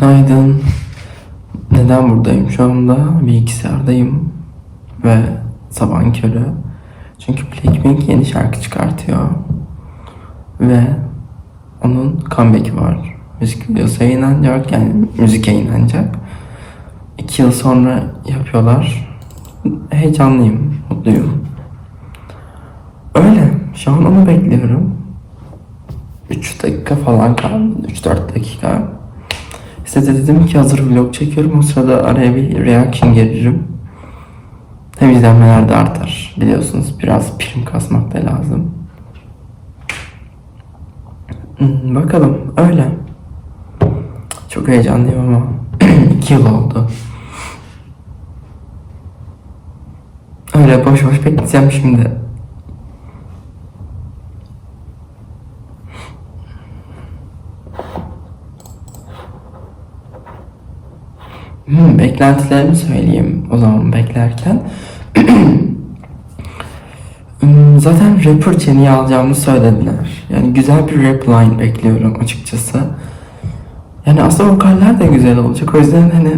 Günaydın. Neden buradayım şu anda? Bilgisayardayım ve sabahın körü. Çünkü Blackpink yeni şarkı çıkartıyor. Ve onun comeback'i var. Müzik videosu yayınlanacak yani müzik yayınlanacak. İki yıl sonra yapıyorlar. Heyecanlıyım, mutluyum. Öyle. Şu an onu bekliyorum. 3 dakika falan kaldı. 3-4 dakika. Size de dedim ki hazır vlog çekiyorum. O sırada araya bir reaction gelirim. Hem izlenmeler de artar. Biliyorsunuz biraz prim kasmak da lazım. Hmm, Bakalım öyle. Çok heyecanlıyım ama 2 yıl oldu. Öyle boş boş bekleyeceğim şimdi. Hmm, beklentilerimi söyleyeyim o zaman beklerken. Hmm, Zaten rapper Jenny'i alacağımı söylediler. Yani güzel bir rap line bekliyorum açıkçası. Yani aslında vokaller de güzel olacak. O yüzden hani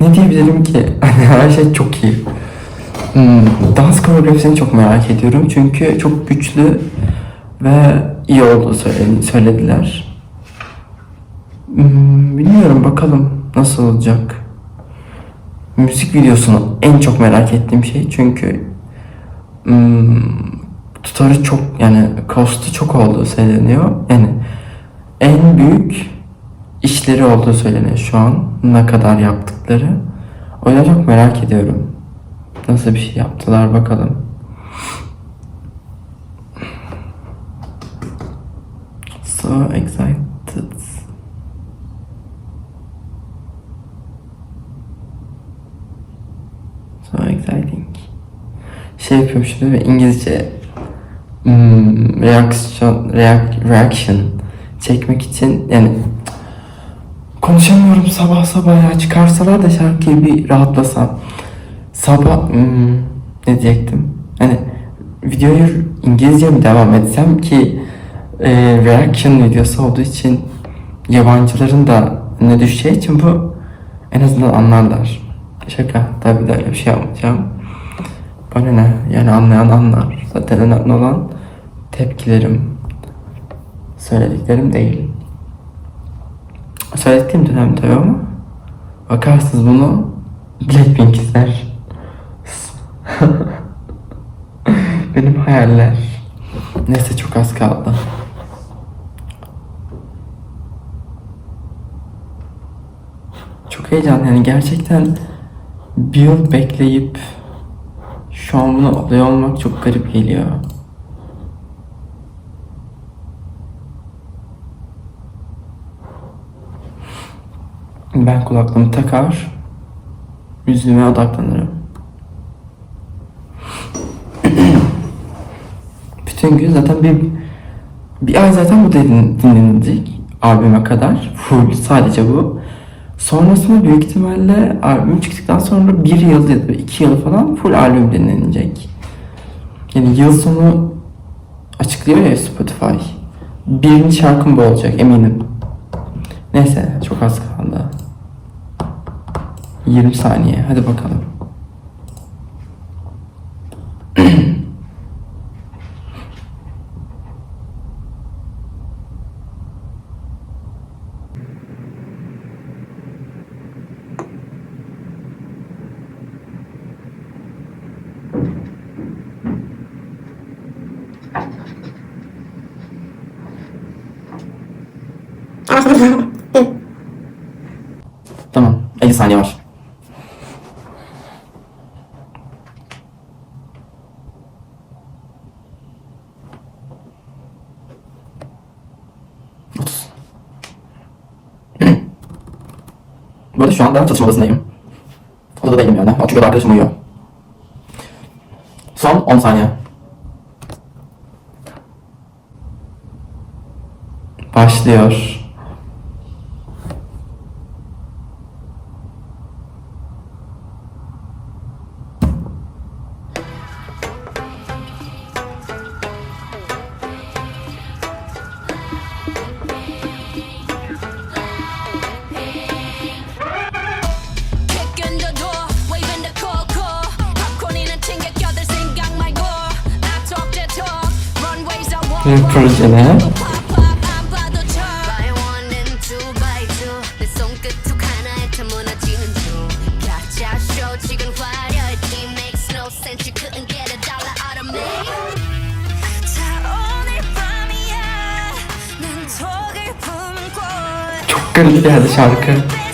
ne diyebilirim ki? Hani her şey çok iyi. Hmm, dans koreografisini çok merak ediyorum. Çünkü çok güçlü ve iyi söyle- söylediler. Hmm, bilmiyorum bakalım nasıl olacak. Müzik videosunu en çok merak ettiğim şey çünkü hmm, tutarı çok yani costu çok olduğu söyleniyor. Yani en büyük işleri olduğu söyleniyor şu an. Ne kadar yaptıkları. O yüzden çok merak ediyorum. Nasıl bir şey yaptılar bakalım. So excited. So exciting. Şey yapıyorum şimdi ve İngilizce hmm, reaction, react, reaction çekmek için yani konuşamıyorum sabah sabah ya çıkarsalar da şarkıyı bir rahatlasam. Sabah hmm, ne diyecektim? Hani videoyu İngilizce mi devam etsem ki e, reaction videosu olduğu için yabancıların da ne düşeceği için bu en azından anlarlar. Şaka. Tabii de öyle bir şey yapmayacağım. Bana ne? Yani anlayan anlar. Zaten önemli olan tepkilerim. Söylediklerim değil. Söylediklerim de önemli tabii ama bakarsınız bunu Blackpink izler. Benim hayaller. Neyse çok az kaldı. Çok heyecanlı yani gerçekten bir yıl bekleyip şu an bunu oluyor olmak çok garip geliyor. Ben kulaklığımı takar, yüzüme odaklanırım. Bütün gün zaten bir bir ay zaten bu din- dinlenecek albüme kadar. Full sadece bu. Sonrasında büyük ihtimalle albüm çıktıktan sonra bir yıl ya da iki yıl falan full albüm dinlenecek. Yani yıl sonu açıklıyor ya Spotify. Birinci şarkım bu olacak eminim. Neyse çok az kaldı. 20 saniye hadi bakalım. 50 saniye var. Bu arada şu anda çalışma odasındayım. Odada değilim yani. Çünkü orada arkadaşım uyuyor. Son 10 saniye. Başlıyor. 인플루즈네. 족근데 하듯이 아르크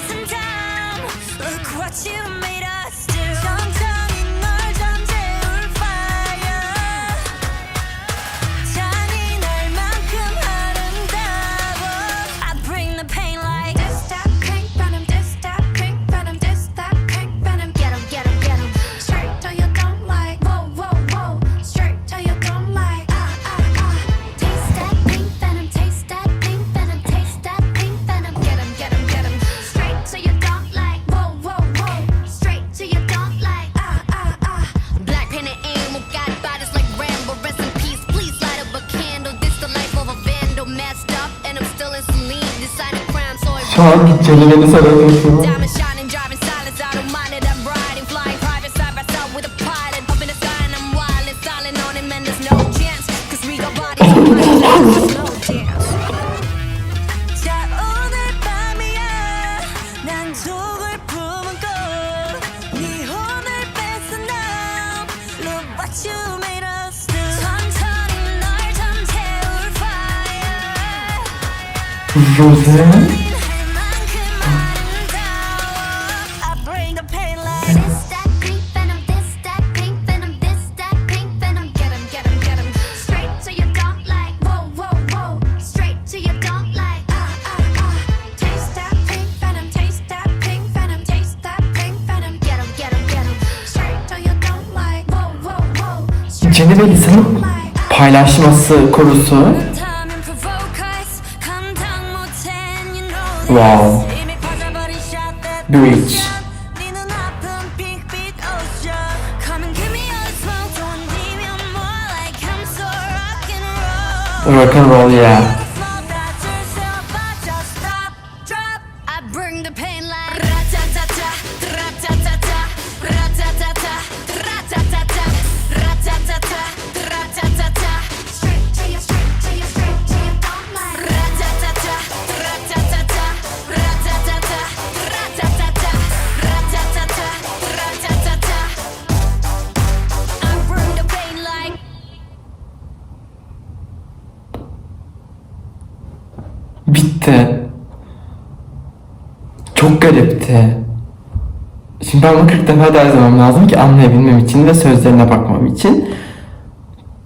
Kaan git çevireni sana yapıyorum. dili ve lisanı paylaşması korusu. Wow. Breach. Rock and roll, yeah. garipti. Şimdi ben bunu 40 defa daha izlemem lazım ki anlayabilmem için ve sözlerine bakmam için.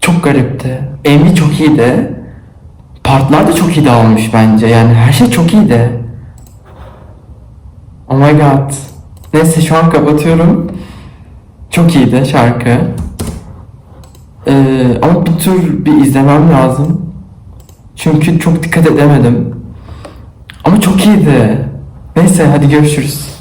Çok garipti. Amy çok iyiydi. Partlar da çok iyi dağılmış bence. Yani her şey çok iyiydi. Oh my god. Neyse şu an kapatıyorum. Çok iyiydi şarkı. Ee, ama bir tür bir izlemem lazım. Çünkü çok dikkat edemedim. Ama çok iyiydi. Neyse hadi görüşürüz.